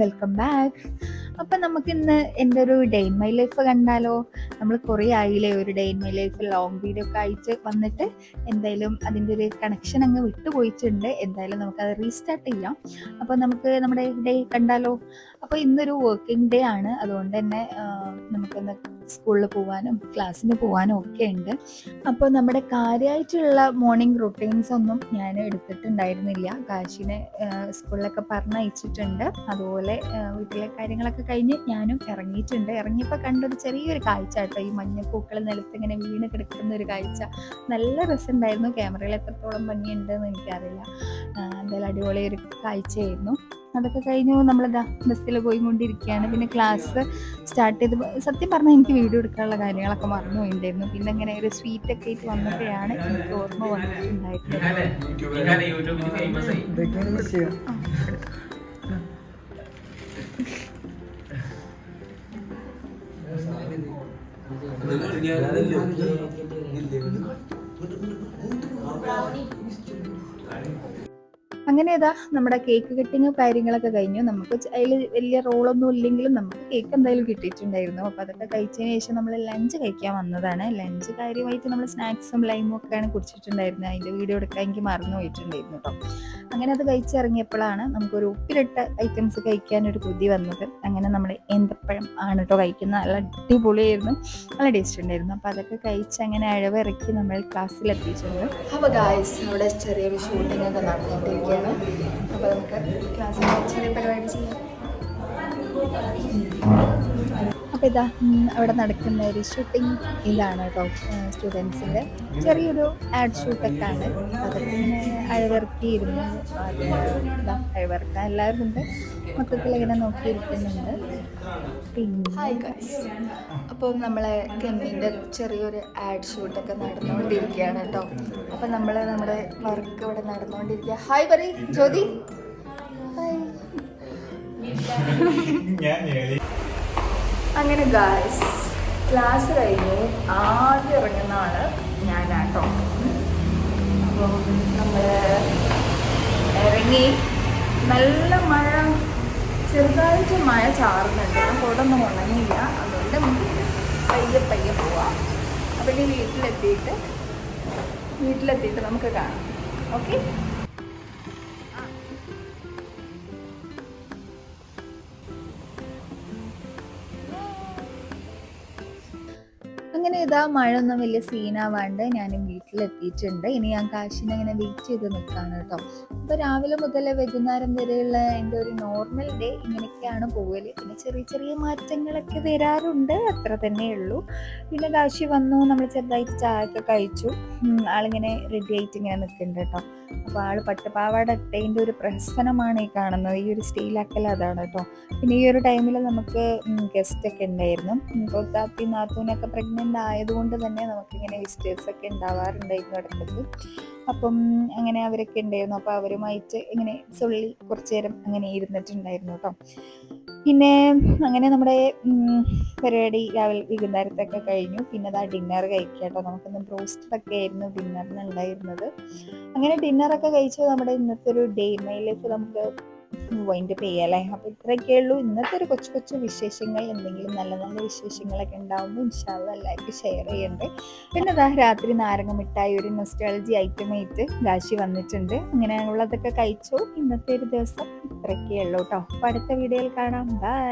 Welcome back അപ്പം നമുക്ക് ഇന്ന് എന്റെ ഒരു ഡേ ഇൻ മൈ ലൈഫ് കണ്ടാലോ? നമ്മൾ കുറേ ആയില്ലേ ഒരു day in my life long video ഒക്കെ അയച്ച് വന്നിട്ട് എന്തായാലും അതിന്റെ ഒരു കണക്ഷൻ അങ്ങ് വിട്ടുപോയിട്ടുണ്ട്. എന്തായാലും നമുക്കത് റീസ്റ്റാർട്ട് ചെയ്യാം. അപ്പോൾ നമുക്ക് നമ്മുടെ ഡേ കണ്ടാലോ? അപ്പോൾ ഇന്നൊരു വർക്കിംഗ് ഡേ ആണ്. അതുകൊണ്ട് തന്നെ നമുക്ക് സ്കൂളിൽ പോകാനും ക്ലാസ്സിന് പോകാനും ഒക്കെ ഉണ്ട്. അപ്പോൾ നമ്മുടെ കാര്യമായിട്ടുള്ള മോർണിംഗ് റുട്ടീൻസ് ഒന്നും ഞാൻ എടുത്തിട്ടുണ്ടായിരുന്നില്ല. കാശിനെ സ്കൂളിലൊക്കെ പറഞ്ഞയച്ചിട്ടുണ്ട്. അതുപോലെ വീട്ടിലെ കാര്യങ്ങളൊക്കെ കഴിഞ്ഞ് ഞാനും ഇറങ്ങിയിട്ടുണ്ട്. ഇറങ്ങിയപ്പോൾ കണ്ടൊരു ചെറിയൊരു കാഴ്ച കേട്ടോ. ഈ മഞ്ഞപ്പൂക്കൾ നിലത്ത് ഇങ്ങനെ വീണ് കിടക്കുന്ന ഒരു കാഴ്ച. നല്ല രസമുണ്ടായിരുന്നു. ക്യാമറയിൽ എത്രത്തോളം ഭംഗിയുണ്ടെന്ന് എനിക്കറിയില്ല. എന്തായാലും അടിപൊളി ഒരു കാഴ്ചയായിരുന്നു. അതൊക്കെ കഴിഞ്ഞു. നമ്മളിതാ ബസ്സിൽ പോയിക്കൊണ്ടിരിക്കുകയാണ്. പിന്നെ ക്ലാസ് സ്റ്റാർട്ട് ചെയ്ത് സത്യം പറഞ്ഞാൽ എനിക്ക് വീഡിയോ എടുക്കാനുള്ള കാര്യങ്ങളൊക്കെ മറന്നു പോയിട്ടുണ്ടായിരുന്നു പിന്നെ ഇങ്ങനെ ഒരു സ്വീറ്റ് ഒക്കെ ആയിട്ട് വന്നപ്പോഴാണ് എനിക്ക് ഓർമ്മ വന്നിട്ടുണ്ടായിരുന്നത്. യൂട്യൂബിൽ ഫേമസ് അങ്ങനെ ഇതാ നമ്മുടെ കേക്ക് കട്ടിങ് കാര്യങ്ങളൊക്കെ കഴിഞ്ഞു. നമുക്ക് അതിൽ വലിയ റോളൊന്നും ഇല്ലെങ്കിലും നമുക്ക് കേക്ക് എന്തായാലും കിട്ടിയിട്ടുണ്ടായിരുന്നു. അപ്പോൾ അതൊക്കെ കഴിച്ചതിന് ശേഷം നമ്മൾ ലഞ്ച് കഴിക്കാൻ വന്നതാണ്. ലഞ്ച് കാര്യമായിട്ട് നമ്മൾ സ്നാക്സും ലൈമും ഒക്കെയാണ് കുടിച്ചിട്ടുണ്ടായിരുന്നത്. അതിന്റെ വീഡിയോ എടുക്കാൻ എനിക്ക് മറന്നു പോയിട്ടുണ്ടായിരുന്നു കേട്ടോ അങ്ങനെ അത് കഴിച്ചിറങ്ങിയപ്പോഴാണ് നമുക്കൊരു ഉപ്പിലിട്ട ഐറ്റംസ് കഴിക്കാനൊരു കൊതി വന്നത്. അങ്ങനെ നമ്മൾ എന്തപ്പഴം ആണ് കേട്ടോ കഴിക്കുന്നത്. നല്ല അടിപൊളിയായിരുന്നു. നല്ല ടേസ്റ്റ് ഉണ്ടായിരുന്നു. അപ്പോൾ അതൊക്കെ കഴിച്ച് അങ്ങനെ അഴവിറക്കി നമ്മൾ ക്ലാസ്സിലെത്തിയിട്ടുണ്ട് അപ്പോൾ ഗായ്സ് അവിടെ ചെറിയൊരു ഷൂട്ടിംഗ് ഒക്കെ നടന്നുകൊണ്ടിരിക്കുകയാണ് അപ്പോൾ നമുക്ക് ക്ലാസ്സിൽ ചെറിയ പരിപാടി ചെയ്യാം. അപ്പോൾ ഇതാ അവിടെ നടക്കുന്ന ഒരു ഷൂട്ടിംഗ് ഇതാണ് കേട്ടോ സ്റ്റുഡൻസിന്റെ ചെറിയൊരു ആഡ് ഷൂട്ടൊക്കെ ആണ്. അതൊക്കെ ഇങ്ങനെ അഴവിറക്കിയിരുന്നു. അഴവർക്കാൻ എല്ലാവരും ഉണ്ട്. മൊത്തത്തിൽ ഇങ്ങനെ നോക്കിയിരിക്കുന്നുണ്ട്. പിന്നെ അപ്പോൾ നമ്മളെ കെമ്മിന്റെ ചെറിയൊരു ആഡ് ഷൂട്ടൊക്കെ നടന്നുകൊണ്ടിരിക്കുകയാണ് കേട്ടോ. അപ്പോൾ നമ്മൾ നമ്മുടെ വർക്ക് ഇവിടെ നടന്നുകൊണ്ടിരിക്കുക. ഹായ് പറ ജ്യോതി ഹായ് അങ്ങനെ ഗായ്സ് ക്ലാസ് കഴിഞ്ഞു ആദ്യം ഇറങ്ങുന്ന ഞാൻ ഞാനാട്ടോ അപ്പോൾ നമ്മൾ ഇറങ്ങി നല്ല മഴ ചെറുതായിട്ട് മഴ ചാറുന്നുണ്ട്. കൊടൊന്നും ഉണങ്ങിയില്ല. അതുകൊണ്ട് പയ്യെ പയ്യെ പോവാം. അപ്പം ഇനി വീട്ടിലെത്തിയിട്ട് വീട്ടിലെത്തിയിട്ട് നമുക്ക് കാണാം. ഓക്കെ? അങ്ങനെ ഇതാ മഴ ഒന്നും വലിയ സീനാവാണ്ട് ഞാൻ വീട്ടിലെത്തിയിട്ടുണ്ട്. ഇനി ഞാൻ കാശിനെ അങ്ങനെ വെയിറ്റ് ചെയ്ത് നിൽക്കുകയാണ് കേട്ടോ അപ്പോൾ രാവിലെ മുതൽ വൈകുന്നേരം വരെയുള്ള എന്റെ ഒരു നോർമൽ ഡേ ഇങ്ങനെയൊക്കെയാണ് പോകൽ പിന്നെ ചെറിയ ചെറിയ മാറ്റങ്ങളൊക്കെ വരാറുണ്ട് അത്ര തന്നെ ഉള്ളൂ. പിന്നെ കാശി വന്നു നമ്മൾ ചെറുതായിട്ട് ചായ ഒക്കെ കഴിച്ചു ആളിങ്ങനെ റെഡി ആയിട്ട് ഇങ്ങനെ നിൽക്കുന്നുണ്ട് കേട്ടോ അപ്പോൾ ആൾ പട്ടുപാവാട ഇട്ടതിന്റെ ഒരു പ്രഹസനമാണ് ഈ കാണുന്നത്. ഈ ഒരു സ്റ്റൈലാക്കൽ അതാണ് കേട്ടോ. പിന്നെ ഈ ഒരു ടൈമിൽ നമുക്ക് ഗസ്റ്റ് ഒക്കെ ഉണ്ടായിരുന്നു. ഇപ്പോൾ താത്തി നാത്തൂനൊക്കെ പ്രഗ്നന്റ് ആയതുകൊണ്ട് തന്നെ നമുക്ക് ഇങ്ങനെ വിസ്റ്റേഴ്സ് ഒക്കെ ഉണ്ടാവാറുണ്ടായിരുന്നു ഇടയ്ക്ക് അപ്പം അങ്ങനെ അവരൊക്കെ ഉണ്ടായിരുന്നു. അപ്പോൾ അവരുമായിട്ട് ഇങ്ങനെ ചൊള്ളി കുറച്ചു നേരം അങ്ങനെ ഇരുന്നിട്ടുണ്ടായിരുന്നു കേട്ടോ. പിന്നെ അങ്ങനെ നമ്മുടെ പരിപാടി രാവിലെ വൈകുന്നേരത്തൊക്കെ കഴിഞ്ഞു. പിന്നെ അതാ ഡിന്നർ കഴിക്കുക കേട്ടോ നമുക്കിന്ന് ബ്രോസ്റ്റഡ് ഒക്കെ ആയിരുന്നു ഡിന്നറിന് ഉണ്ടായിരുന്നത്. അങ്ങനെ ഡിന്നറൊക്കെ കഴിച്ച് നമ്മുടെ ഇന്നത്തെ ഒരു ഡേ മൈ ലൈഫ് നമുക്ക് വൈൻഡ് അപ്പ് അല്ലേ അപ്പോൾ ഇത്രയൊക്കെ ഉള്ളൂ. ഇന്നത്തെ ഒരു കൊച്ചു കൊച്ചു വിശേഷങ്ങൾ എന്തെങ്കിലും നല്ല നല്ല വിശേഷങ്ങളൊക്കെ ഉണ്ടാവുമ്പോൾ ഇൻഷാല്ല എല്ലാവർക്കും ഷെയർ ചെയ്യണ്ട്. പിന്നെ ദാ രാത്രി നാരങ്ങ മിഠായി ഒരു നൊസ്റ്റാളജി ഐറ്റം ആയിട്ട് രാശി വന്നിട്ടുണ്ട്. അങ്ങനെയുള്ളതൊക്കെ കഴിച്ചു ഇന്നത്തെ ഒരു ദിവസം. ഇത്രയൊക്കെ ഉള്ളൂ കേട്ടോ അപ്പോൾ അടുത്ത വീഡിയോയിൽ കാണാം. ബൈ